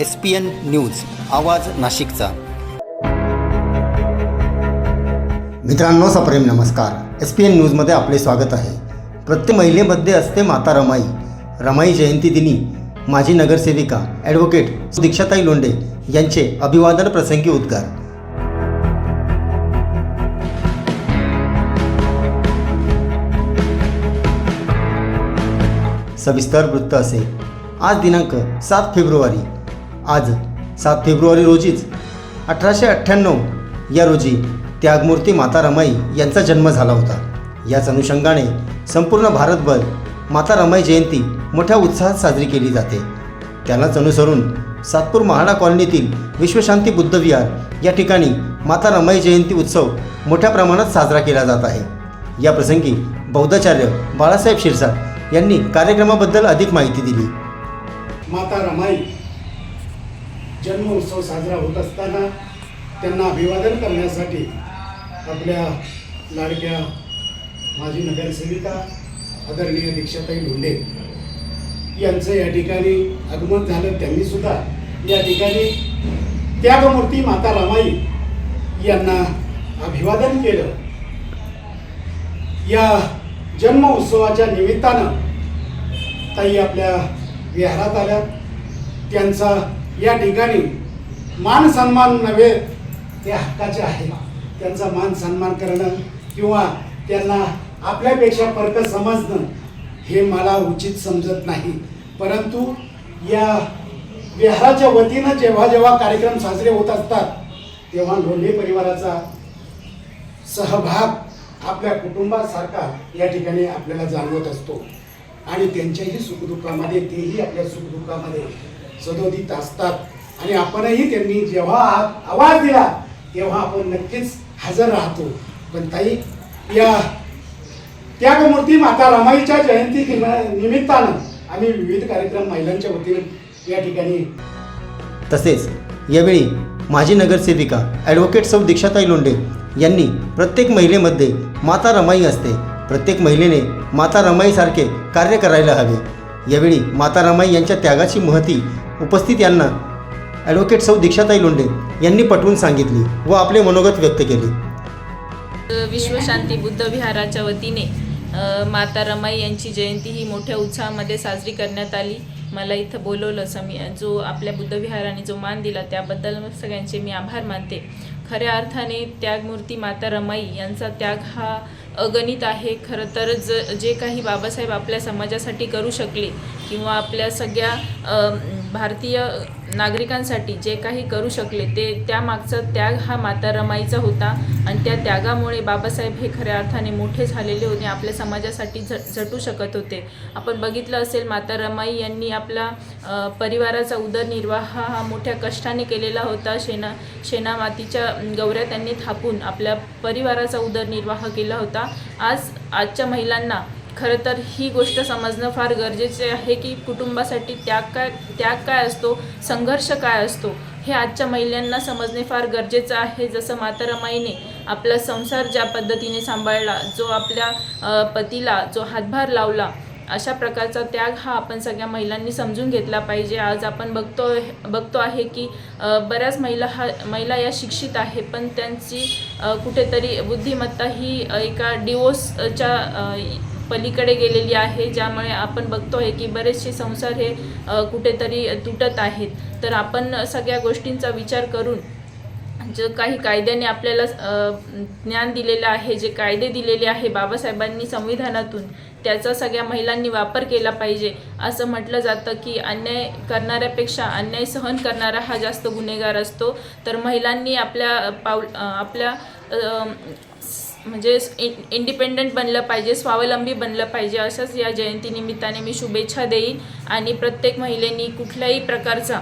S P N news आवाज नाशिकचा. मित्रांनो सप्रेम नमस्कार. एस पी एन न्यूजमध्ये आपले स्वागत आहे. प्रत्येक महिलेमध्ये असते माता रमाई. रमाई जयंती दिनी माजी नगरसेविका ॲडव्होकेट दीक्षाताई लोंडे यांचे अभिवादन प्रसंगी उद्गार. सविस्तर वृत्त असे. आज दिनांक सात फेब्रुवारी आज सात फेब्रुवारी रोजीच अठराशे अठ्ठ्याण्णव या रोजी त्यागमूर्ती माता रमाई यांचा जन्म झाला होता. याच अनुषंगाने संपूर्ण भारतभर माता रमाई जयंती मोठ्या उत्साहात साजरी केली जाते. त्यालाच अनुसरून सातपूर महाडा कॉलनीतील विश्वशांती बुद्धविहार या ठिकाणी माता रमाई जयंती उत्सव मोठ्या प्रमाणात साजरा केला जात आहे. या प्रसंगी बौद्धाचार्य बाळासाहेब शिरसाट यांनी कार्यक्रमाबद्दल अधिक माहिती दिली. माता रमाई जन्म उत्सव साजरा होत असताना त्यांना अभिवादन करण्यासाठी आपल्या लाडक्या माजी नगरसेविका आदरणीय दीक्षाताई लोंढे यांचं या ठिकाणी आगमन झालं. त्यांनी सुद्धा या ठिकाणी त्यागमूर्ती माता रामाई यांना अभिवादन केलं. या जन्म उत्सवाच्या निमित्तानं ताई आपल्या विहारात आल्या. त्यांचा या ठिकाणी मान सन्मान नव्हे ते हक्काचे आहे. त्यांचा मान सन्मान करणं किंवा त्यांना आपल्यापेक्षा फरक समजणं हे मला उचित समजत नाही. परंतु या विहाराच्या वतीनं जेव्हा जेव्हा कार्यक्रम साजरे होत असतात तेव्हा लोंढे परिवाराचा सहभाग आपल्या कुटुंबासारखा या ठिकाणी आपल्याला जाणवत असतो. आणि त्यांच्याही सुखदुःखामध्ये तेही आपल्या सुखदुःखामध्ये सदोदित असतात. आणि आपणही त्यांनी जेव्हा आवाज दिला तेव्हा आपण नक्कीच हजर राहतो. पण ताई या त्यागमूर्ती माता रमाईच्या जयंती निमित्तानं आम्ही विविध कार्यक्रम महिलांच्या वतीनं या ठिकाणी तसेच यावेळी माजी नगरसेविका ॲडव्होकेट सौ दीक्षाताई लोंढे यांनी प्रत्येक महिलेमध्ये माता रमाई असते. प्रत्येक महिलेने माता रमाईसारखे कार्य करायला हवे. यावेळी माता रमाई यांच्या त्यागाची महती उपस्थित यांना ॲडव्होकेट सौ दीक्षाताई लोंढे यांनी पटवून सांगितली व आपले मनोगत व्यक्त केले. विश्वशांती बुद्ध विहाराच्या वतीने माता रमाई यांची जयंती ही मोठ्या उत्साहामध्ये साजरी करण्यात आली. मला इथं बोलवलं समी जो आपल्या बुद्धविहाराने जो मान दिला त्याबद्दल सगळ्यांचे मी आभार मानते. खऱ्या अर्थाने त्यागमूर्ती माता रमाई यांचा त्याग हा अगणित आहे. खरं तर ज जे काही बाबासाहेब आपल्या समाजासाठी करू शकले किंवा आपल्या सगळ्या भारतीय नागरिकांसाठी जे काही करू शकले ते त्यामागचा त्याग हा माता रमाईचा होता आणि त्या त्यागामुळे बाबासाहेब हे खऱ्या अर्थाने मोठे झालेले होते आपल्या समाजासाठी झ झटू शकत होते. आपण बघितलं असेल माता रमाई यांनी आपला परिवाराचा उदरनिर्वाह हा मोठ्या कष्टाने केलेला होता. शेणा शेणा मातीच्या गौऱ्या त्यांनी थापून आपल्या परिवाराचा उदरनिर्वाह केला होता. आज आजच्या महिलांना खरं तर ही गोष्ट समजणं फार गरजेचे आहे की कुटुंबासाठी त्याग काय त्याग काय असतो? संघर्ष काय असतो? हे आजच्या महिलांना समजणे फार गरजेचं आहे. जसं माता रमाईने आपला संसार ज्या पद्धतीने सांभाळला जो आपल्या पतीला जो हातभार लावला अशा प्रकारचा त्याग हा आपण सगळ्या महिलांनी समजून घेतला पाहिजे. आज आपण बघतो बघतो आहे की बऱ्याच महिला हा महिला या शिक्षित आहे पण त्यांची कुठेतरी बुद्धिमत्ता ही एका डिवोर्सच्या पलीकडे गेलेली आहे ज्यामुळे आपण बघतो आहे की बरेचसे संसार हे कुठेतरी तुटत आहेत. तर आपण सगळ्या गोष्टींचा विचार करून जे काही कायद्याने आपल्याला ज्ञान दिलेलं आहे जे कायदे दिलेले आहे बाबासाहेबांनी संविधानातून त्याचा सगळ्या महिलांनी वापर केला पाहिजे. असं म्हटलं जातं की अन्याय करणाऱ्यापेक्षा अन्याय सहन करणारा हा जास्त गुन्हेगार असतो. तर महिलांनी आपल्या पाऊल आपल्या म्हणजे इंडिपेंडंट बनलं पाहिजे स्वावलंबी बनलं पाहिजे असंच या जयंतीनिमित्ताने मी शुभेच्छा देईन. आणि प्रत्येक महिलेनी कुठल्याही प्रकारचा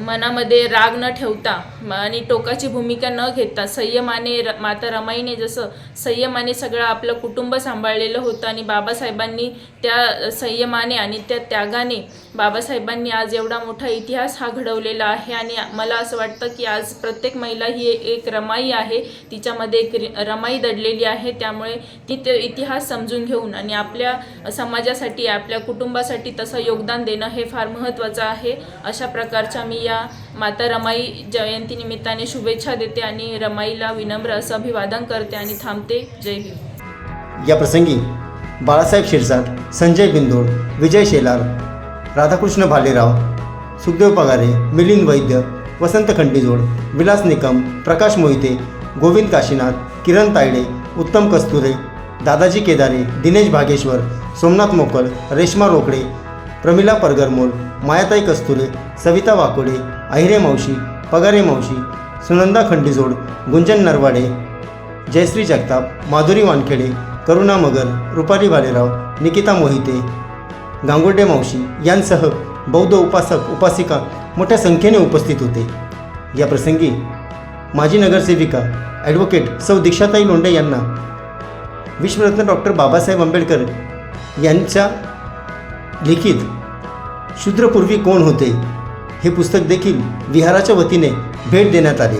मनामध्ये राग न ठेवता आणि टोकाची भूमिका न घेता संयमाने र माता रमाईने जसं संयमाने सगळं आपलं कुटुंब सांभाळलेलं होतं आणि बाबासाहेबांनी त्या संयमाने आणि त्या त्यागाने बाबासाहेबांनी आज एवढा मोठा इतिहास हा घडवलेला आहे. आणि मला असं वाटतं की आज प्रत्येक महिला ही एक रमाई आहे. तिच्यामध्ये एक रमाई दडलेली आहे. त्यामुळे ती ते इतिहास समजून घेऊन आणि आपल्या समाजासाठी आपल्या कुटुंबासाठी तसं योगदान देणं हे फार महत्त्वाचं आहे. अशा प्रकारच्या मी या माता रमाई जयंतीनिमित्ताने शुभेच्छा देते आणि रमाईला विनम्र असं अभिवादन करते आणि थांबते. जय भीम या प्रसंगी बाळासाहेब शिरसाट संजय बिंदोड विजय शेलार राधाकृष्ण भालेराव सुखदेव पगारे मिलिंद वैद्य वसंत खंडीजोड विलास निकम प्रकाश मोहिते गोविंद काशीनाथ किरण तायडे उत्तम कस्तुरे दादाजी केदारे दिनेश भागेश्वर सोमनाथ मोकल रेश्मा रोकडे प्रमिला परगरमोल मायाताई कस्तुरे सविता वाकोडे अहिरे मावशी पगारे मावशी सुनंदा खंडीजोड गुंजन नरवाडे जयश्री जगताप माधुरी वानखेडे करुणा मगर रुपाली भालेराव निकिता मोहिते गांगुर्डे मावशी यांसह बौद्ध उपासक उपासिका मोठ्या संख्येने उपस्थित होते. या प्रसंगी माजी नगरसेविका ॲडव्होकेट सौ दीक्षाताई लोंढे यांना विश्वरत्न डॉक्टर बाबासाहेब आंबेडकर यांच्या लिखित शूद्रपूर्वी कोण होते हे पुस्तक देखील विहाराच्या वतीने भेट देण्यात आले.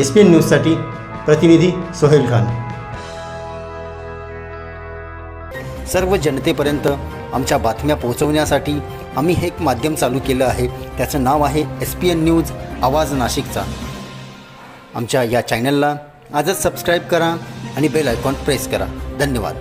एस पी एन न्यूजसाठी प्रतिनिधी सोहेल खान. सर्व जनतेपर्यंत आमच्या बातम्या पोहोचवण्यासाठी आम्ही हे एक माध्यम चालू केलं आहे. त्याचं नाव आहे एस पी एन न्यूज आवाज नाशिकचा. आमच्या या चॅनलला आजच सबस्क्राईब करा आणि बेल आयकॉन प्रेस करा. धन्यवाद.